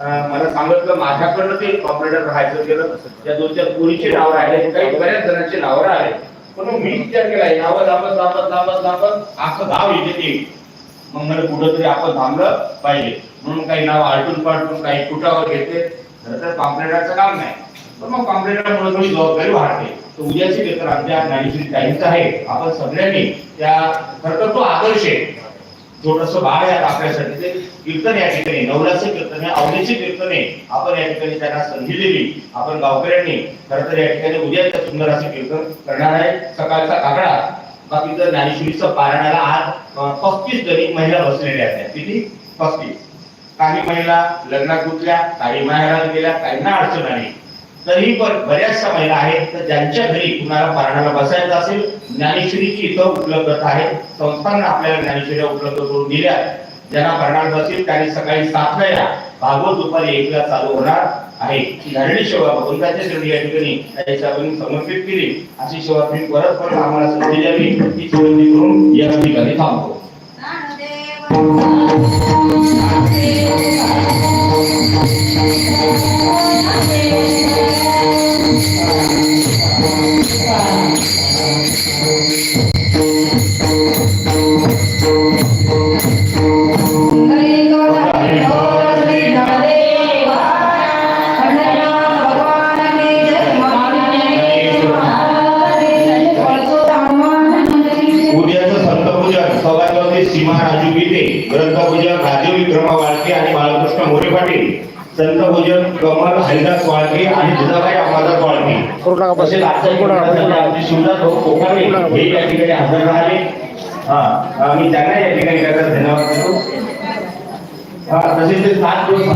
मला सांगितलं माझ्याकडनं ते ऑपरेटर राहायचं गेलं त्या दोन चार पोरीचे नाव राहिले. काही बऱ्याच जणांचे नाव राहिले. पण मग मी विचार केला यावं लांबत लांबत लांबत लांबत असं धाव येते ते. मग मला कुठंतरी आपण थांबलं पाहिजे. म्हणून काही नाव आलटून पालटून काही कुटावर घेते खरं तर कॉम्प्लेटरचं काम नाही. पण मग कॉम्प्लेटरमुळे थोडी जबाबदारी वाढते. तर उद्याची पेपर आमच्या नाईस टाईमचं आहे. आपण सगळ्यांनी त्या खरं तर तो आदर्श आहे. थोडस बाळ यात आपल्यासाठी. ते कीर्तन या ठिकाणी नवराचे कीर्तन आहे कीर्तन आहे. आपण या ठिकाणी त्यांना संधी दिली. आपण गावकऱ्यांनी खरं तर या ठिकाणी उद्या सुंदर असे कीर्तन करणार आहे. सकाळचा कागडा बाकी तर ज्ञानेश्वरीचं पारायणाला आज पस्तीस जणी महिला बसलेल्या आहेत. किती? पस्तीस. काही महिला लग्नात गुंतल्या काही माहेरात गेल्या काहींना अडचण आली. तरी पण बऱ्याचशा महिला आहेत तर ज्यांच्या घरी कुणाला पारणाला बसायचं असेल ज्ञानेश्वरीची इथं उपलब्धता आहे. संस्थांना आपल्याला ज्ञानेश्वरी उपलब्ध करून दिल्या. ज्यांना पारणाला बसेल त्यांनी सकाळी सातला या भागवत दुपारी एकला चालू होणार आहे. धरणी झालेली सेवा भगवंताच्या श्रेणी या ठिकाणी त्याच्या आपण समर्पित केली अशी सेवा तुम्ही परत परत आम्हाला संधी द्यावी ही विनंती करून या ठिकाणी थांबतो. सीमा राजू गीते ग्रंथपूजा राजू विक्रमा वाळके आणि बाळकृष्ण मोरे पाटील. संतपूजन कमल हरिदास वाळके आणि जिजाबाई अंबादास वाळके. तसेच आमचे शिवदास भाऊ कोकाटे हे या ठिकाणी हजर राहिले. हा आम्ही त्यांना या ठिकाणी धन्यवाद देतो. हा तसेच ते सात दिवस